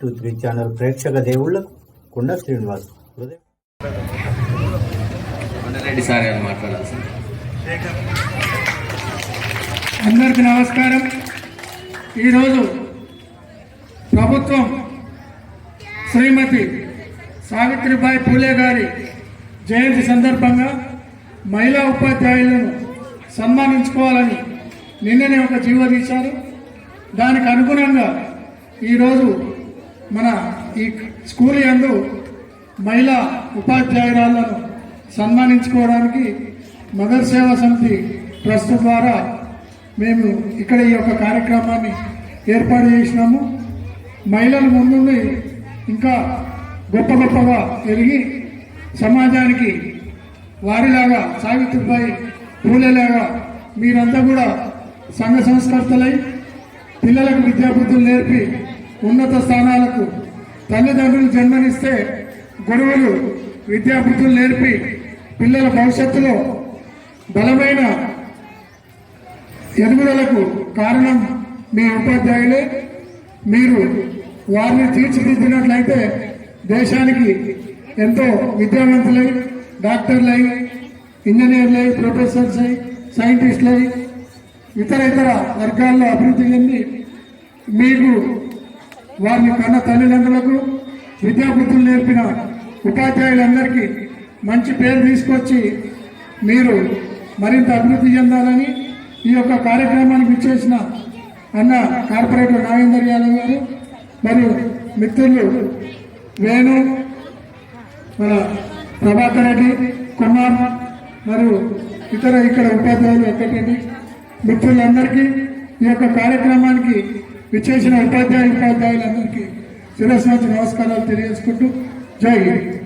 Three channel ప్రేక్షక దేవుళ్ళకు కుండ శ్రీనివాస్ రెడ్డి సార్ అందరికీ నమస్కారం. ఈరోజు ప్రభుత్వం శ్రీమతి సావిత్రిబాయి పూలే గారి జయంతి సందర్భంగా మహిళా ఉపాధ్యాయులను సన్మానించుకోవాలని నిన్ననే ఒక జీవో తీశారు. దానికి అనుగుణంగా ఈరోజు మన ఈ స్కూల్ యందు మహిళా ఉపాధ్యాయురాలను సన్మానించుకోవడానికి మదర్ సేవా సమితి ట్రస్ట్ ద్వారా మేము ఇక్కడ ఈ యొక్క కార్యక్రమాన్ని ఏర్పాటు చేసినాము. మహిళలు ముందుండి ఇంకా గొప్ప గొప్పగా ఎదిగి సమాజానికి వారిలాగా సావిత్రిబాయి పూలేలాగా మీరంతా కూడా సంఘ సంస్కర్తలై పిల్లలకు విద్యాబుద్ధులు నేర్పి ఉన్నత స్థానాలకు తల్లిదండ్రులు జన్మనిస్తే గురువులు విద్యాబుద్ధులు నేర్పి పిల్లల భవిష్యత్తులో బలమైన ఎదుగుదలకు కారణం మీ ఉపాధ్యాయులే. మీరు వారిని తీర్చిదిద్దినట్లయితే దేశానికి ఎంతో విద్యావంతులై డాక్టర్లై ఇంజనీర్లై ప్రొఫెసర్స్ అయి సైంటిస్టులై ఇతర ఇతర వర్గాల్లో అభివృద్ధి చెంది మీకు వారిని కన్న తల్లిదండ్రులకు విద్యాబుద్ధులు నేర్పిన ఉపాధ్యాయులందరికీ మంచి పేరు తీసుకొచ్చి మీరు మరింత అభివృద్ధి చెందాలని ఈ యొక్క కార్యక్రమానికి ఇచ్చేసిన అన్న కార్పొరేటర్ నాగేందర్ యాదవ్ గారు మరియు మిత్రులు వేణు మన ప్రభాకర్ రెడ్డి కుమార్ మరియు ఇతర ఇక్కడ ఉపాధ్యాయులు ఎక్కటండి మిత్రులందరికీ ఈ యొక్క కార్యక్రమానికి విచ్చేసిన ఉపాధ్యాయ ఉపాధ్యాయులందరికీ శిరస్సు నమస్కారాలు తెలియజేసుకుంటూ జై హింద్.